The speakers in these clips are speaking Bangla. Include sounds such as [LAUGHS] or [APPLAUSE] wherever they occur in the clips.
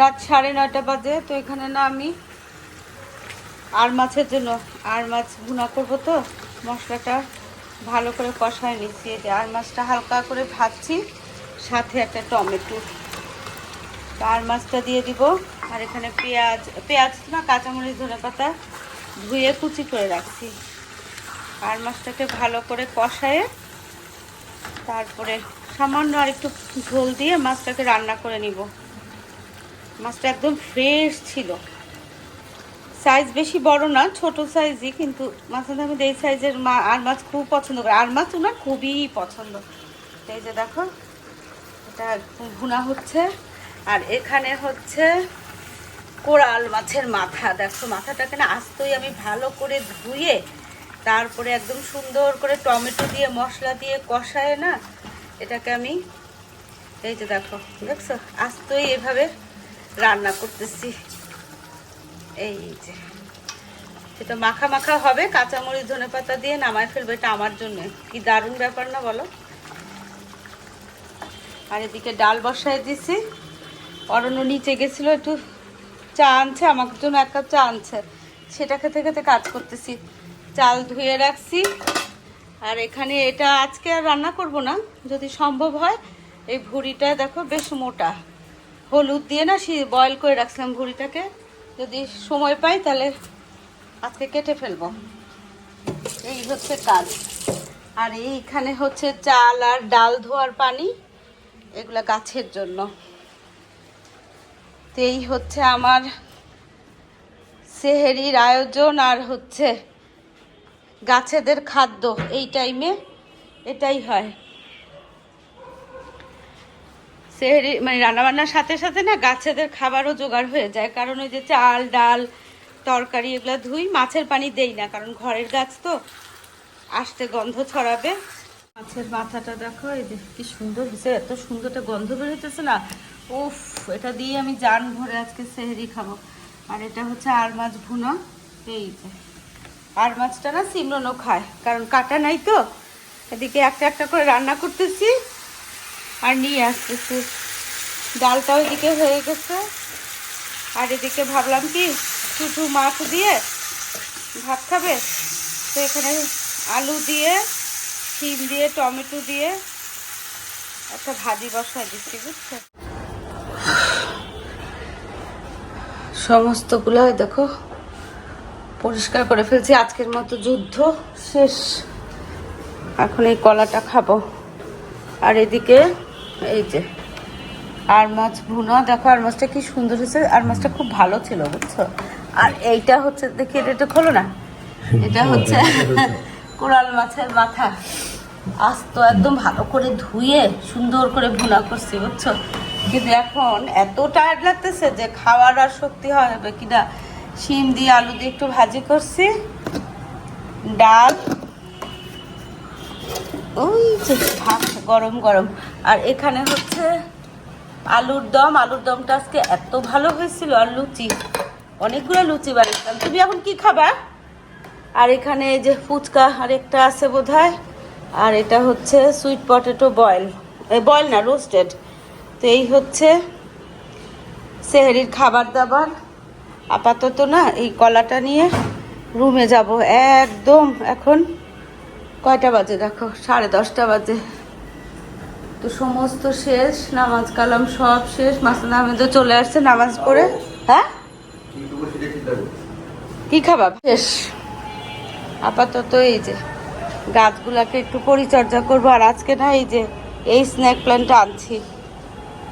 রাত সাড়ে নয়টা বাজে, তো এখানে না আমি আর মাছের জন্য, আর মাছ ভুনা করব তো, মশলাটা ভালো করে কষায় নিচ্ছি। এই যে আর মাছটা হালকা করে ভাজছি, সাথে একটা টমেটো। আর মাছটা দিয়ে দিব, আর এখানে পেঁয়াজ পেঁয়াজ না, কাঁচামরিচ, ধনে পাতা ধুয়ে কুচি করে রাখছি। আর মাছটাকে ভালো করে কষায়ে তারপরে সামান্য আর একটু ঝোল দিয়ে মাছটাকে রান্না করে নিব। মাছটা একদম ফ্রেশ ছিল। সাইজ বেশি বড় না, ছোট সাইজই কিন্তু মাছের দামে এই সাইজের মা আর মাছ খুব পছন্দ করে। আর মাছ ওনার খুবই পছন্দ। এই যে দেখো, এটা ভুনা হচ্ছে। আর এখানে হচ্ছে কোরাল মাছের মাথা। দেখো, মাথাটাকে না আস্তই আমি ভালো করে ধুয়ে তারপরে একদম সুন্দর করে টমেটো দিয়ে, মশলা দিয়ে কষায় না, এটাকে আমি এই যে দেখো, দেখছ? আস্তই এভাবে রান্না করতেছি। এই যে। সেটা মাখা মাখা হবে, কাঁচামরিচ, ধনে পাতা দিয়ে নামায় ফেলবে, এটা আমার জন্য। কি দারুণ ব্যাপার না বলো? আর এদিকে ডাল বসায় দিছি। অরণ্য নিচে গেছিল, একটু চা আনছে আমার জন্য এক কাপ চা আনছে। সেটা খেতে খেতে কাজ করতেছি। চাল ধুয়ে রাখছি। আর এখানে এটা আজকে আর রান্না করব না। যদি সম্ভব হয়, এই ভুড়িটা দেখো বেশ মোটা। হলুদ দিয়ে না সে বয়েল করে রাখছিলাম ভুড়িটাকে যদি সময় পাই তাহলে আজকে কেটে ফেলব। এই হচ্ছে কাজ। আর এইখানে হচ্ছে চাল আর ডাল ধোয়ার পানি, এগুলা গাছের জন্য। তো এই হচ্ছে আমার সেহেরির আয়োজন আর হচ্ছে গাছেদের খাদ্য। এই টাইমে এটাই হয়। সেহেরি মানে রান্নাবান্নার সাথে সাথে না গাছেদের খাবারও জোগাড় হয়ে যায়। কারণ ওই যে চাল, ডাল, তরকারি এগুলো ধুই, মাছের পানি দেই না, কারণ ঘরের গাছ তো আসতে গন্ধ ছড়াবে। মাছের মাথাটা দেখো, এই যে কি সুন্দর হয়েছে, এত সুন্দর একটা গন্ধ বেরোতেছে না। উফ, এটা দিয়ে আমি জান ভরে আজকে সেহেরি খাব। আর এটা হচ্ছে আর মাছ ভুনো, এই যে। আর মাছটা না সিমরনও খায়, কারণ কাটা নাই তো। এদিকে একটা একটা করে রান্না করতেছি। আর নিয়ে আসতেছি। ডালটাও এদিকে হয়ে গেছে। আর এদিকে ভাবলাম কি, শুধু মাছ দিয়ে ভাত খাবে? তো এখানে আলু দিয়ে, শিম দিয়ে, টমেটো দিয়ে একটা ভাজি বসাই দিচ্ছি, বুঝছ? সমস্তগুলো দেখো পরিষ্কার করে ফেলছি। আজকের মতো যুদ্ধ শেষ। এখন এই কলাটা খাব। আর এদিকে এই যে আর মাছ ভুনা, দেখো আর মাছটা কি সুন্দর হয়েছে আর মাছটা খুব ভালো ছিল, বুঝছ? আর এইটা হচ্ছে, দেখি এটা একটু খোলো না। এটা হচ্ছে [LAUGHS] কোরাল মাছের মাথা। আস্ত একদম ভালো করে ধুয়ে সুন্দর করে ভুনা করছি, বুঝছ? কিন্তু এখন এত টায়ার্ড লাগতেছে যে খাওয়ার আর শক্তি হবে কিনা। শিম দিয়ে আলু দিয়ে একটু ভাজি করছি। ডাল ওই যে ভাত, গরম গরম। আর এখানে হচ্ছে আলুর দম। আলুর দমটা আজকে এত ভালো হয়েছিল, আর লুচি। অনেকগুলো লুচি বানিয়েছিলাম। তুমি এখন কি খাবা? আর এখানে যে ফুচকা আর একটা আছে বোধ আর এটা হচ্ছে সুইট পটেটো বয়েল বয়েল না রোস্টেড তো এই হচ্ছে সেহেরির খাবার দাবার। আপাতত না, এই কলাটা নিয়ে রুমে যাব। একদম এখন কয়টা বাজে দেখো? সাড়ে দশটা বাজে। তো সমস্ত শেষ, নামাজ কালাম সব শেষ। মাসুদ আহমেদও চলে আসছে নামাজ পড়ে। হ্যাঁ? কি খাবা? শেষ। আপাতত এই যে গাছগুলাকে একটু পরিচর্যা করব। আর আজকে না এই যে, এই স্ন্যাক প্ল্যান্টটা আনছি।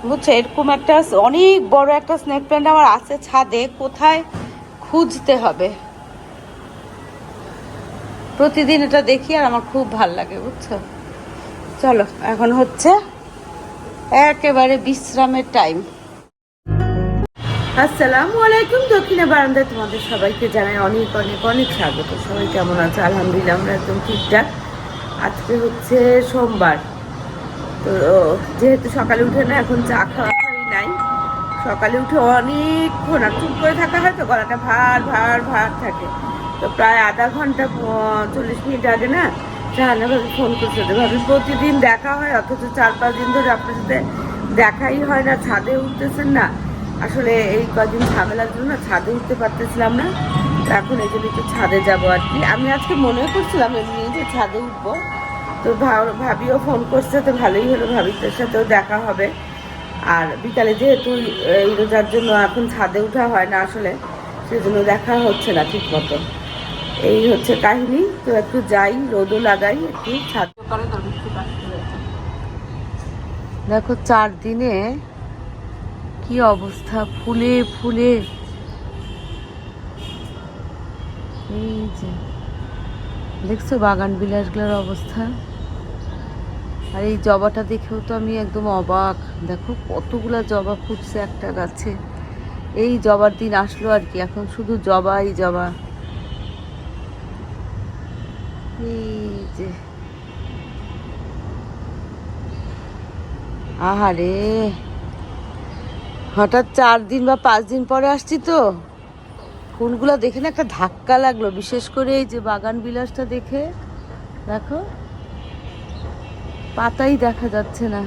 বুঝছ? এরকম একটা অনেক বড় একটা স্ন্যাক প্ল্যান্ট আমার আছে ছাদে। কোথায় খুঁজতে হবে? প্রতিদিন এটা দেখি আর আমার খুব ভালো লাগে, বুঝছ? চলো, এখন হচ্ছে একেবারে বিশ্রামের টাইম আসসালামু আলাইকুম, দক্ষিণে বারান্দায় তোমাদের সবাইকে জানাই অনেক অনেক অনেক স্বাগত। সবাই কেমন আছে? আলহামদুলিল্লাহ, আমরা একদম ঠিকঠাক। আজকে হচ্ছে সোমবার। তো যেহেতু সকালে উঠে না, এখন চা খাওয়া খাওয়াই নাই। সকালে উঠে অনেকক্ষণ আর চুপ করে থাকা হয় তো, গলাটা ভার ভার ভার থাকে। তো প্রায় আধা ঘণ্টা চল্লিশ মিনিট আগে না জাহানা ভাবি ফোন করছে। ভাবি প্রতিদিন দেখা হয়, অথচ চার পাঁচ দিন ধরে আপনার সাথে দেখাই হয় না, ছাদে উঠতেছেন না। আসলে এই কদিন ঝামেলার জন্য ছাদে উঠতে পারতেছিলাম না। এখন এই জন্য একটু ছাদে যাব আর কি। আমি আজকে মনে করছিলাম এমনি যে ছাদে উঠবো। তো ভাব- ভাবিও ফোন করছে তো ভালোই হলো ভাবিদের সাথেও দেখা হবে। আর বিকালে যেহেতু এই রোজার জন্য এখন ছাদে ওঠা হয় না আসলে, সেজন্য দেখা হচ্ছে না ঠিক মতো এই হচ্ছে কাহিনী। তো একটু যাই, রোদও লাগাই, একটু ছাদ দেখো চার দিনে কি অবস্থা, ফুলে ফুলে। এই যে, দেখছ বাগান বিলাসগুলোর অবস্থা? আর এই জবাটা দেখেও তো আমি একদম অবাক। দেখো কতগুলা জবা ফুটছে একটা গাছে। এই জবার দিন আসলো আর কি, এখন শুধু জবাই জবা। এই যে আহারে হঠাৎ চার দিন বা পাঁচ দিন পরে আসছি তো। ফুলগুলো দেখে না একটা ধাক্কা লাগল, বিশেষ করে এই যে বাগান বিলাসটা দেখে। দেখো, পাতাই দেখা যাচ্ছে না।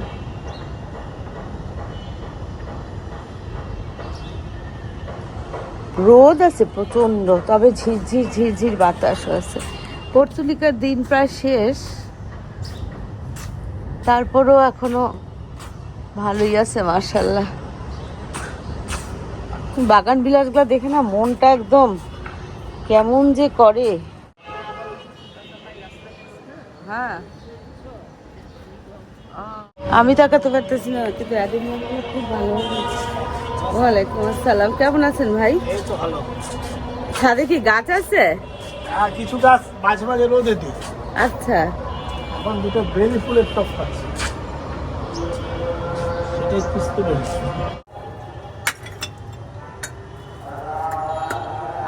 রোদ আছে প্রচণ্ড তবে ঝিরঝির ঝিরঝির বাতাসও আছে। পর্তুলিকার দিন প্রায় শেষ। তারপরেও এখনও ভালোই আছে মার্শাল্লাহ বাগান বিলাসগুলো দেখে না মনটা একদম কেমন যে করে। হ্যাঁ। আমি তাকাতে পারতেছি না কিন্তু এদের খুব ভালো ওয়ালাইকুম আসসালাম কেমন আছেন ভাই? ছাদে কি গাছ আছে? আর কিছু গাছ মাঝে মাঝে রোদে দিই। আচ্ছা। এখন দুটো বেলি ফুলের টপ আছে সেটাই পেরেছি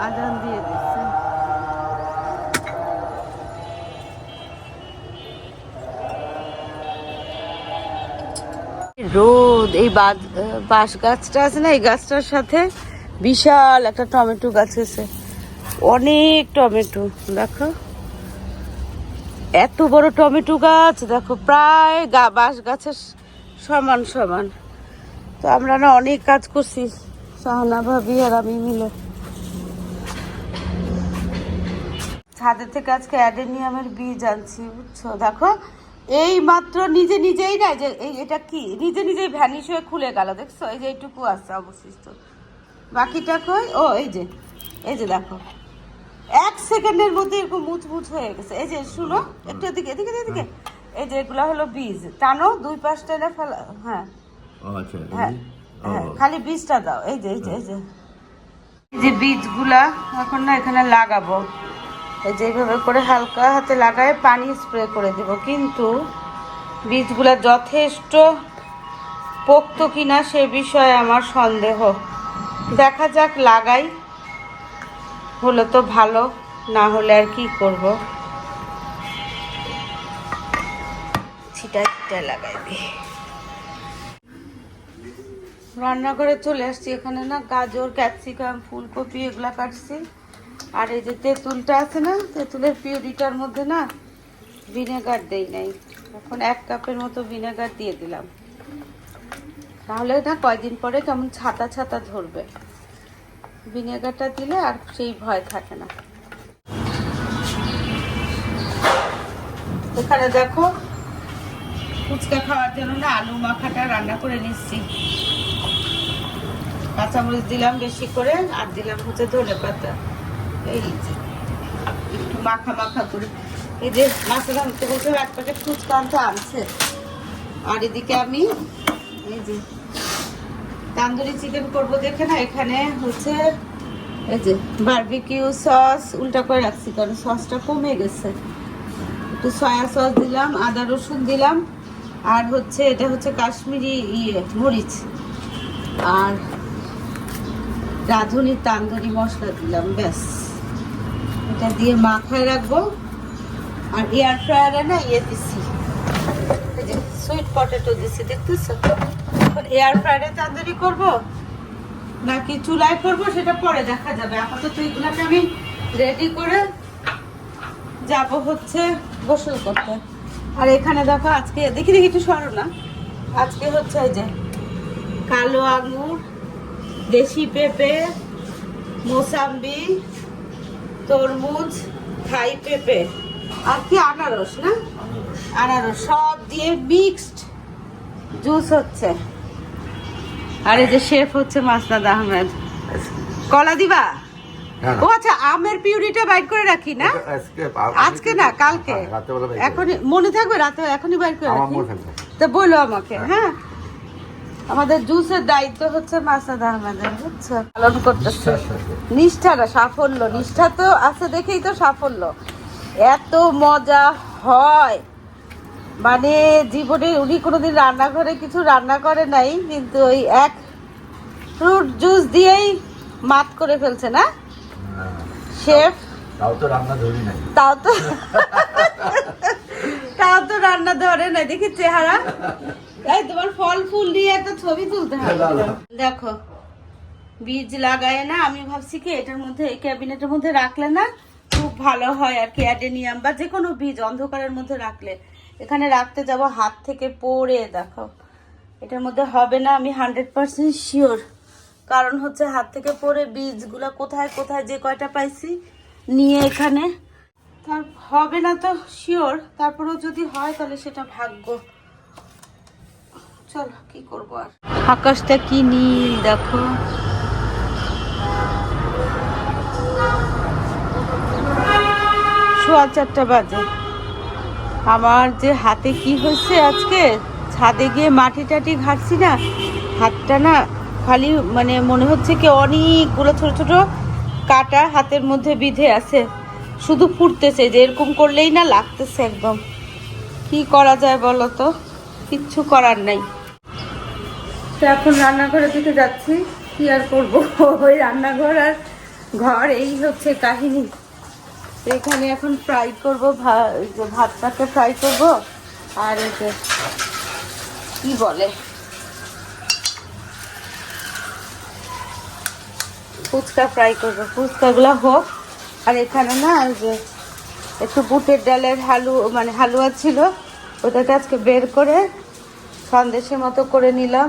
আজান দিয়ে দিচ্ছে। রোদ এই বাদ- বাঁশ গাছটা আছে না এই গাছটার সাথে বিশাল একটা টমেটো গাছ আছে। অনেক টমেটো দেখো। এত বড় টমেটো গাছ, দেখো প্রায় গা, বাঁশ গাছের সমান সমান। তো আমরা না অনেক কাজ করছি, সাহানা ভাবি আর আমি মিলে। ছাদের থেকে আজকে অ্যাডেনিয়ামের বীজ আনছি, বুঝছ? দেখো, এই মাত্র নিজে নিজেই না যে, এই এটা কি? নিজে নিজেই ভ্যানিশ হয়ে খুলে গেল, দেখছ? এই যে এইটুকু আছে অবশিষ্ট। বাকিটা কই? ও, এই যে এই যে দেখো। এক সেকেন্ডের মধ্যে এরকম মুচমুচ হয়ে গেছে। এই যে শুনো একটু এদিকে এদিকে এদিকে এই যে এগুলা হলো বীজ। টানো দুই পাশ টেনে ফেলা হ্যাঁ। আচ্ছা হ্যাঁ হ্যাঁ খালি বীজটা দাও। এই যে এই যে এই যে। এই যে বীজগুলা এখন না এখানে লাগাবো। এই যে এইভাবে করে হালকা হাতে লাগায় পানি স্প্রে করে দেব। কিন্তু বীজগুলা যথেষ্ট পোক্ত কিনা সে বিষয়ে আমার সন্দেহ। দেখা যাক লাগাই। হলে তো ভালো, না হলে আর কি করব? ছিটা ছিটায় লাগাই দিই। রান্নাঘরে চলে আসছি, এখানে না গাজর, ক্যাপসিকাম, ফুলকপি এগুলা কাটছি। আর এই যে তেঁতুলটা আছে না, তেঁতুলের পিউরিটার মধ্যে না ভিনেগার দেই নাই। এখন এক কাপের মতো ভিনেগার দিয়ে দিলাম। তাহলে না কয়দিন পরে কেমন ছাতা ছাতা ধরবে। ভিনেগারটা দিলে আর সেই ভয় থাকে না। এখানে দেখো, ফুচকা খাওয়ার জন্য না আলু মাখাটা রান্না করে নিচ্ছি। কাঁচামরিচ দিলাম বেশি করে, আর দিলাম হচ্ছে ধনে পাতা। এই একটু মাখা মাখা করে। এই যে, মাছের আনতে বলতে এক প্যাকেট ফুচকা আনতে আনছে। আর এদিকে আমি, এই যে তান্দুরি চিকেন করব দেখে না, এখানে হচ্ছে এই যে বারবিকিউ সস উল্টা করে রাখছি, কারণ সসটা কমে গেছে। একটু সয়া সস দিলাম, আদা রসুন দিলাম, আর হচ্ছে এটা হচ্ছে কাশ্মীরি ইয়ে মরিচ। আর রাঁধুনি তান্দুরি মশলা দিলাম, ব্যাস। এটা দিয়ে মাখায় রাখব। আর এয়ার ফ্রায়ারে না ইয়ে যে সুইট পটেটো দিছি, দেখতেছো? এখন এয়ার ফ্রায়ারে তান্দুরি করব, নাকি চুলায় করব, সেটা পরে দেখা যাবে। আপাতত এগুলাকে আমি রেডি করে যাব হচ্ছে গোসল করতে আর এখানে দেখো আজকে, দেখি দেখি একটু সরো না। আজকে হচ্ছে এই যে কালো আঙুর দেশি পেঁপে, মোসাম্বি, তরমুজ, থাই পেঁপে, আর কি আনারস না? আনারস, সব দিয়ে মিক্সড জুস হচ্ছে। আর এই যে শেফ হচ্ছে মাসনাদ আহমেদ। কলা দিবা? হ্যাঁ। ও আচ্ছা আমের পিউরিটা বাইর করে রাখি না? আজকে না কালকে। এখন মনে থাকবে রাতে এখনই বাইর করে রাখি। তো বলো আমাকে হ্যাঁ। আমাদের জুসের দায়িত্ব হচ্ছে মাসাদ আহমেদের বুঝছ? পালন করতেছে। নিষ্ঠা না সাফল্য। নিষ্ঠা তো আছে দেখেই তো সাফল্য। এত মজা হয়। মানে জীবনে উনি কোনোদিন রান্নাঘরে কিছু রান্না করে নাই কিন্তু ওই এক ফ্রুট জুস দিয়েই মাত করে ফেলছে না? শেফ তাও তো রান্না ধরি নাই। তাও তো তাও তো রান্না ধরে না দেখি চেহারা। এই তোমার ফল ফুল দিয়ে একটা ছবি তুলতে হবে দেখো বীজ লাগায় না আমি ভাবছি কি এটার মধ্যে এই ক্যাবিনেটের মধ্যে রাখলে না খুব ভালো হয় আর কি অ্যাডেনিয়াম বা যে কোনো বীজ অন্ধকারের মধ্যে রাখলে। এখানে রাখতে যাব হাত থেকে পড়ে, দেখো। এটার মধ্যে হবে না, আমি হান্ড্রেড পার্সেন্ট শিওর কারণ হচ্ছে হাত থেকে পড়ে বীজগুলো কোথায় কোথায় যে কয়টা পাইছি, নিয়ে এখানে। তার, হবে না তো শিওর তারপরেও যদি হয় তাহলে সেটা ভাগ্য। চলো, কি করব আর? আকাশটা কি নীল, দেখো। সোয়া চারটা বাজে। আমার যে হাতে কি হয়েছে আজকে? ছাদে গিয়ে মাটি টাটি ঘাটছি না? হাতটা না খালি মানে মনে হচ্ছে কি অনেকগুলো ছোট ছোট কাটা হাতের মধ্যে বিধে আছে। শুধু ফুটতেছে, যে এরকম করলেই না লাগতেছে একদম। কি করা যায় বলো তো? কিচ্ছু করার নাই। তো এখন রান্নাঘরের দিকে যাচ্ছি। কি আর করব? [LAUGHS] ওই রান্নাঘর আর ঘর, এই হচ্ছে কাহিনী। এখানে এখন ফ্রাই করব ভাতটাকে ফ্রাই করব। আর যে, কি বলে? ফুচকা ফ্রাই করব। ফুচকাগুলো হোক। আর এখানে না যে, একটু বুটের ডালের হালু মানে হালুয়া ছিল, ওটাকে আজকে বের করে সন্দেশের মতো করে নিলাম।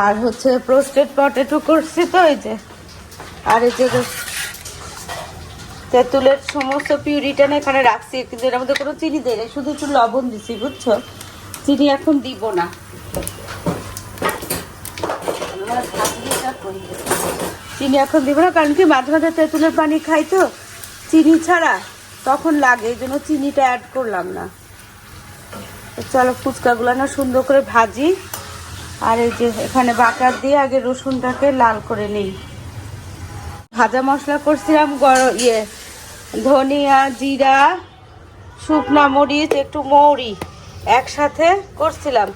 আর হচ্ছে প্রোস্টেড পটেটো করছি তো এই যে। আর এই যে তেঁতুলের সমস্ত পিউরিটা না এখানে রাখছি, কিন্তু এর মধ্যে কোনো চিনি দেয় শুধু একটু লবণ দিছি, বুঝছ? চিনি এখন দিব না। চিনি এখন দিব না, কারণ কি মাঝে মাঝে তেঁতুলের পানি খাই তো, চিনি ছাড়া তখন লাগে, এই জন্য চিনিটা অ্যাড করলাম না। চলো ফুচকাগুলো না সুন্দর করে ভাজি, আর এই যে এখানে বাটার দিয়ে আগে রসুনটাকে লাল করে নিই। ভাজা মশলা করছিলাম গরম ইয়ে ধনিয়া, জিরা, শুকনা মরিচ, একটু মৌরি একসাথে করছিলাম।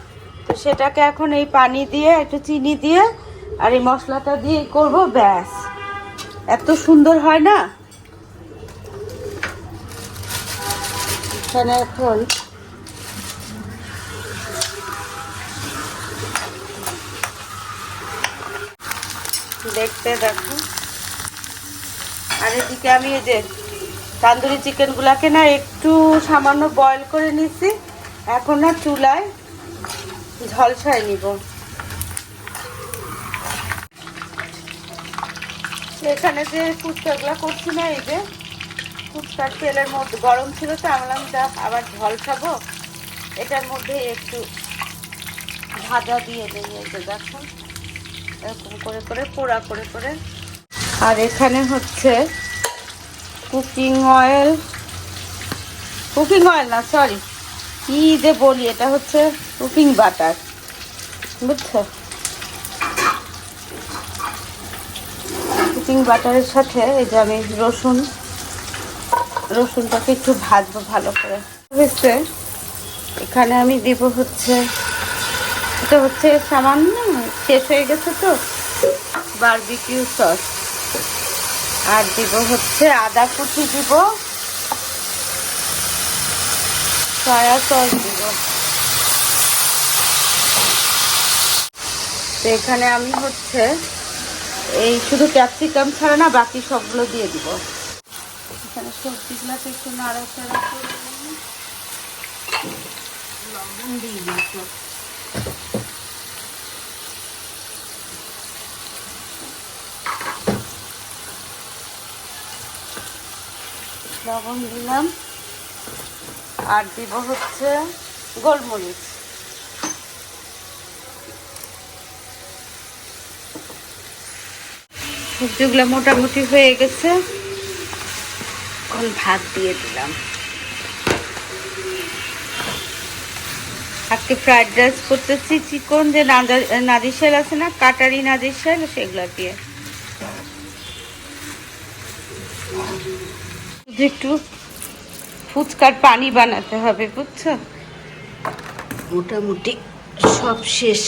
তো সেটাকে এখন এই পানি দিয়ে, একটু চিনি দিয়ে আর এই মশলাটা দিয়ে করব, ব্যাস। এত সুন্দর হয় না? এখানে এখন দেখতে দেখো। আর এদিকে আমি এই যে তান্দুরি চিকেনগুলোকে না একটু সামান্য বয়েল করে নিছি। এখন না চুলায় ঝলসায় নিব। এখানে যে ফুচকাগুলো করছি না, এই যে ফুচকার তেলের মধ্যে গরম ছিল তো, আমি বললাম যা আবার ঝলসাবো। এটার মধ্যে একটু ভাজা দিয়ে দিই এই যে দেখো এরকম করে করে পোড়া, করে করে। আর এখানে হচ্ছে কুকিং অয়েল কুকিং অয়েল না সরি কি যে বলি, এটা হচ্ছে কুকিং বাটার বুঝছ? কুকিং বাটারের সাথে এই যে আমি রসুন, রসুনটাকে একটু ভাজবো ভালো করে। হয়েছে, এখানে আমি দেব হচ্ছে, এটা হচ্ছে সামান্য শেষ হয়ে গেছে তো বারবিকিউ সস আর দিব হচ্ছে আদা কুচি দিব। সয়া সস দিব। তো এখানে আমি হচ্ছে এই শুধু ক্যাপসিকাম ছাড়া না, বাকি সবগুলো দিয়ে দিব। এখানে সবজিগুলোকে একটু নাড়াচাড়া করে। লবণ দিই। লবণ দিলাম। আর দিব হচ্ছে গোলমরিচ। সবজিগুলো মোটামুটি হয়ে গেছে। এখন ভাত দিয়ে দিলাম। আজকে ফ্রাইড রাইস করতেছি। চিকন যে নাদিশেল আছে না, কাটারি নাদিশেল, সেগুলো দিয়ে। শুধু একটু ফুচকার পানি বানাতে হবে, বুঝছ? মোটামুটি সব শেষ।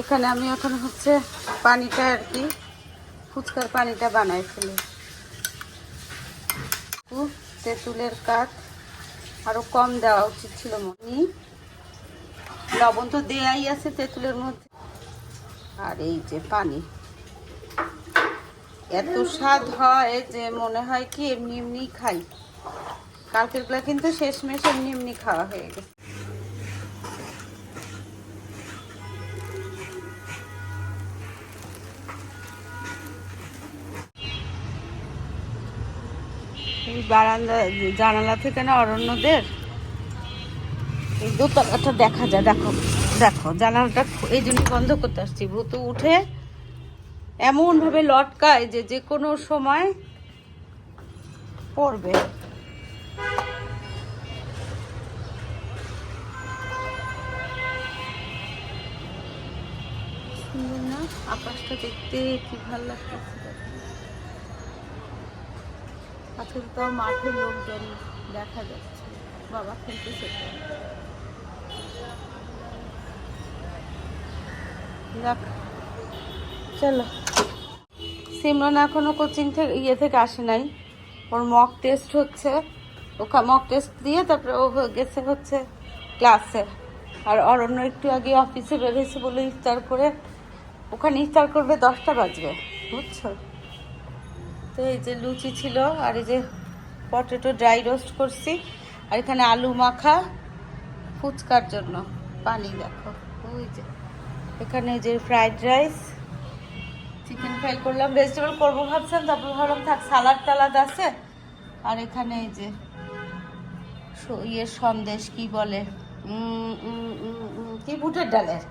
এখানে আমি এখন হচ্ছে পানিটা আর কি, ফুচকার পানিটা বানাই ফেলি। তেঁতুলের কাঠ আরও কম দেওয়া উচিত ছিল মনি লবণ তো দেয়াই আছে তেঁতুলের মধ্যে। আর এই যে পানি। এত স্বাদ হয় যে মনে হয় কি এমনি এমনি খাই। কালকেরগুলো কিন্তু শেষমেশ এমনি এমনি খাওয়া হয়ে গেছে। বারান্দা, জানালা থেকে না অরণ্যদের এই দোতলাটা দেখা যায়। দেখো দেখো, জানালাটা এই জন্য বন্ধ করতে আসছি। ভূতু উঠে এমন ভাবে লটকায় যে যে কোনো সময় পড়বে সুন্দর না আকাশটা দেখতে কি ভালো লাগতেছে দেখো। আজকে তো তাও মাঠে লোকজন দেখা যাচ্ছে বাবা খেলতেছে তো। যাক, চলো সিমরন এখনও কোচিং থেকে ইয়ে থেকে আসে নাই। ওর মক টেস্ট হচ্ছে। ওখা মক টেস্ট দিয়ে তারপরে ও গেছে হচ্ছে ক্লাসে আর অরণ্য একটু আগে অফিসে বেরিয়েছে বলে ইফতার করে। ওখানে ইফতার করবে দশটা বাজবে, বুঝছ? তো এই যে লুচি ছিল, আর এই যে পটেটো ড্রাই রোস্ট করছি। আর এখানে আলু মাখা ফুচকার জন্য। পানি দেখো, ওই যে। এখানে যে ফ্রাইড রাইস চিকেন ফ্রাই করলাম ভেজিটেবল করব ভাবছিলাম তারপর ভাবলাম থাক সালাদ টালাদ আছে। আর এখানে এই যে ইয়ের সন্দেশ, কি বলে? কি, বুটের ডালের।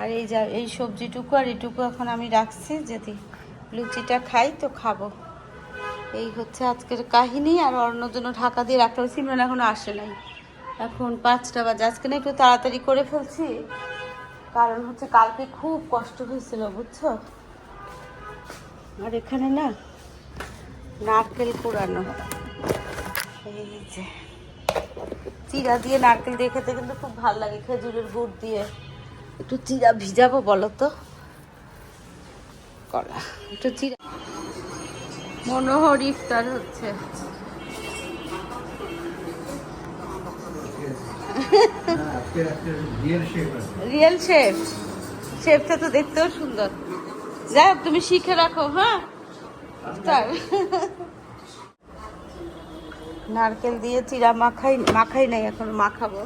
আর এই যা, এই সবজিটুকু আর এটুকু এখন আমি রাখছি, যদি লুচিটা খাই তো খাব। এই হচ্ছে আজকের কাহিনী, আর অন্য জন্য ঢাকা দিয়ে রাখতে হবে সিমরান এখনও আসে নাই। এখন পাঁচটা বাজে, আজকে না একটু তাড়াতাড়ি করে ফেলছি। কারণ হচ্ছে কালকে খুব কষ্ট হয়েছিল, বুঝছ? আর এখানে না নারকেল কুড়ানো এই যে। চিরা দিয়ে নারকেল দিয়ে খেতে কিন্তু খুব ভালো লাগে খেজুরের গুড় দিয়ে। একটু চিরা ভিজাবো বলো তো? কলা। একটু চিরা। মনোহর ইফতার হচ্ছে। রিয়েল শেফ শেফটা তো দেখতেও সুন্দর। হোক, তুমি শিখে রাখো হ্যাঁ? নারকেল দিয়ে চিরা মাখাই মাখাই নাই এখন মাখাবো।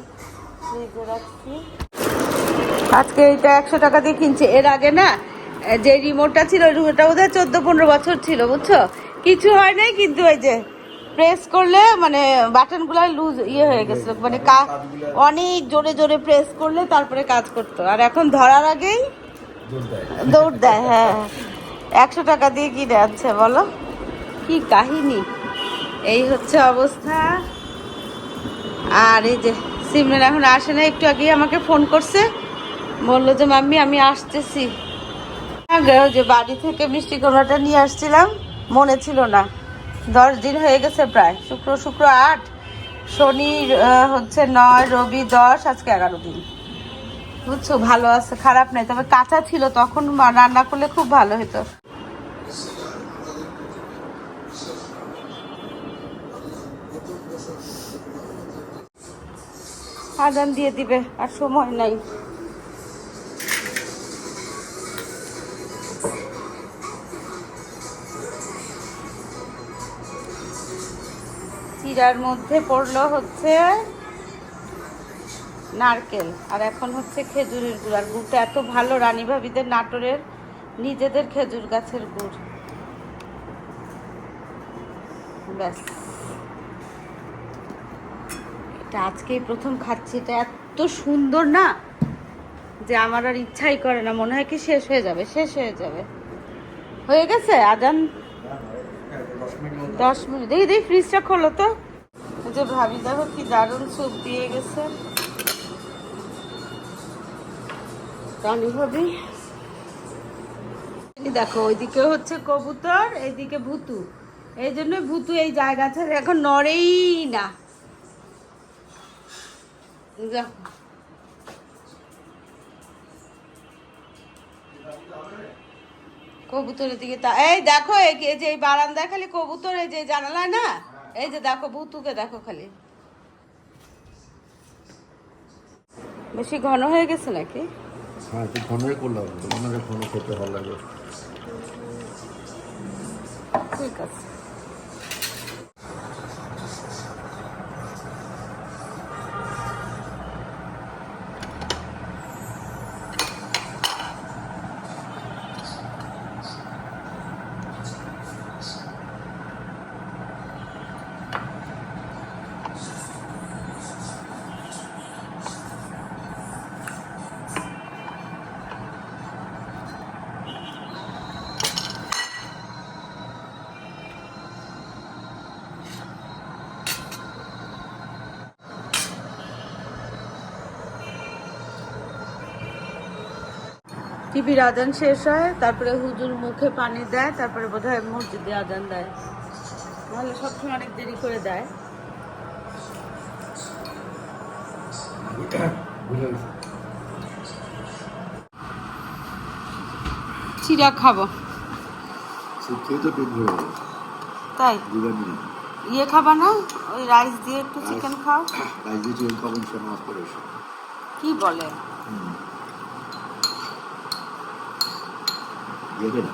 আজকে এটা একশো টাকা দিয়ে কিনছে। এর আগে না যে রিমোটটা ছিল ওই রিমোটটা বোধ হয় চোদ্দ পনেরো বছর ছিল বুঝছ? কিছু হয় নাই কিন্তু ওই যে প্রেস করলে মানে বাটনগুলো লুজ ইয়ে হয়ে গেছে মানে কা- অনেক জোরে জোরে প্রেস করলে তারপরে কাজ করতো। আর এখন ধরার আগেই দৌড় দেয়। হ্যাঁ। একশো টাকা দিয়ে কিনে আনছে বলো? কি কাহিনী? এই হচ্ছে অবস্থা। আর এই যে সিমরান এখন আসে না একটু আগেই আমাকে ফোন করছে। বলল যে মাম্মি আমি আসতেছি। আগে ওই যে বাড়ি থেকে মিষ্টি কুমড়াটা নিয়ে আসছিলাম মনে ছিল না। দশ দিন হয়ে গেছে প্রায়। শুক্র শুক্র আট শনি হচ্ছে নয় রবি দশ আজকে এগারো দিন। বুঝছ, ভালো আছে, খারাপ নাই। তবে কাঁচা ছিল, তখন রান্না করলে খুব ভালো হতো। আদান দিয়ে দিবে, আর সময় নাই। চিরার মধ্যে পড়ল হচ্ছে নারকেল। আর এখন হচ্ছে খেজুরের গুড়। আর গুড়টা এত ভালো রানী ভাবিদের নাটোরের নিজেদের খেজুর গাছের গুড়। ব্যাস। এটা আজকেই প্রথম খাচ্ছি। এটা এত সুন্দর না যে আমার আর ইচ্ছাই করে না। মনে হয় কি শেষ হয়ে যাবে, শেষ হয়ে যাবে। হয়ে গেছে? আজান? দশ মিনিট। দেখি দেখি ফ্রিজটা খোলো তো। যে ভাবি দেখো কি দারুণ স্যুপ দিয়ে গেছে। ভাবি দেখো, ওইদিকে হচ্ছে কবুতর, এইদিকে ভুতু। এই জন্য ভুতু এই জায়গা ছেড়ে এখন নড়েই না। দেখো কবুতরের দিকে তা এই দেখো, এই যে এই বারান্দায় খালি কবুতর, এই যে জানালা না? এই যে দেখো, ভুতুকে দেখো খালি। বেশি ঘন হয়ে গেছে নাকি? হ্যাঁ তুই ফোনে করলাম। ফোনে খেতে ভালো লাগে। ঠিক আছে। টিভির আজান শেষ হয় তারপরে হুজুর মুখে পানি দেয় তারপরে বোধ হয় মসজিদে আজান দেয়। নাহলে সবসময় অনেক দেরি করে দেয়। চিরা খাব। তাই? ইয়ে খাবা না? ওই রাইস দিয়ে একটু চিকেন খাও। রাইস দিয়ে চিকেন কি বলে? দিয়ে দেন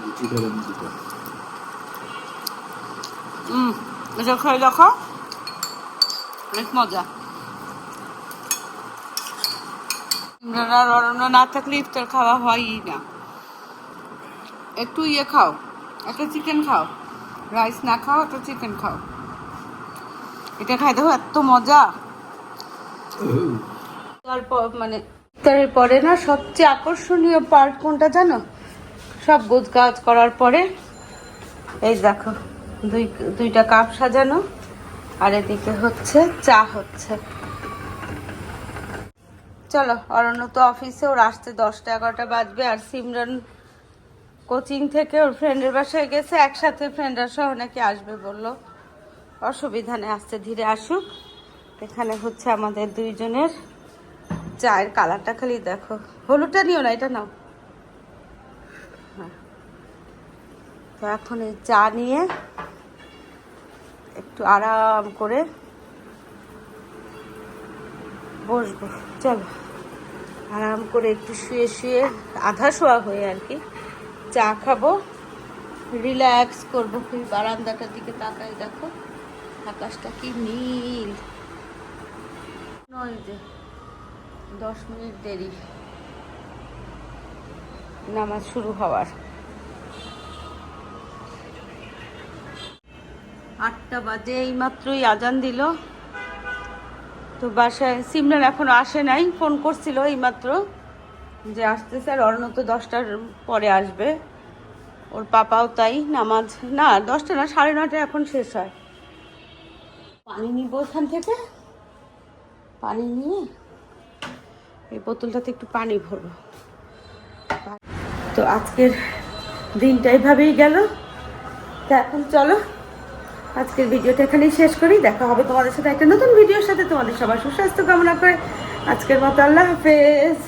লুচি খাবেন দুটো হুম এটা খেয়ে দেখো। অনেক মজা। ইমরান অরণ্য না থাকলে ইফতার খাওয়া হয়ই না। একটু ইয়ে খাও একটা চিকেন খাও। রাইস না খাও একটা চিকেন খাও। এটা খাই দেখো এত মজা। তারপর মানে ইফতারের পরে না, সবচেয়ে আকর্ষণীয় পার্ট কোনটা জানো? সব গোছ গাছ করার পরে, এই দেখো, দুই, দুইটা কাপ সাজানো, আর এদিকে হচ্ছে, চা হচ্ছে। চলো, অরণ্য তো অফিসে ওর আসতে দশটা, এগারোটা বাজবে, আর সিমরান কোচিং থেকে ওর ফ্রেন্ডের বাসায় গেছে, একসাথে ফ্রেন্ডরা সহ নাকি আসবে বলল। অসুবিধা নেই, আসতে ধীরে আসুক। এখানে হচ্ছে আমাদের দুইজনের চায়ের কালারটা খালি দেখো। হলুদটা নিও না, এটা নাও। তো এখন এই চা নিয়ে একটু আরাম করে বসবো। চলো। আরাম করে একটু শুয়ে শুয়ে আধা শোয়া হয়ে আর কি। চা খাব রিল্যাক্স করব। খুবই বারান্দাটার দিকে তাকাই দেখো। আকাশটা কি নীল। নয় যে। দশ মিনিট দেরি। নামাজ শুরু হওয়ার। আটটা বাজে এই মাত্রই আজান দিল। তো বাসায় সিমরান এখনও আসে নাই, ফোন করছিল এইমাত্র যে আসতেছে আর অর্ণ তো দশটার পরে আসবে। ওর পাপাও তাই নামাজ, না, দশটা না, সাড়ে নটা এখন শেষ হয়। পানি নিব ওখান থেকে? পানি নিয়ে? এই বোতলটাতে একটু পানি ভরবো তো আজকের দিনটা এইভাবেই গেল। তা এখন চলো, আজকের ভিডিওটা এখানেই শেষ করি। দেখা হবে তোমাদের সাথে একটা নতুন ভিডিওর সাথে। তোমাদের সবার সুস্বাস্থ্য কামনা করে আজকের মতো আল্লাহ হাফেজ।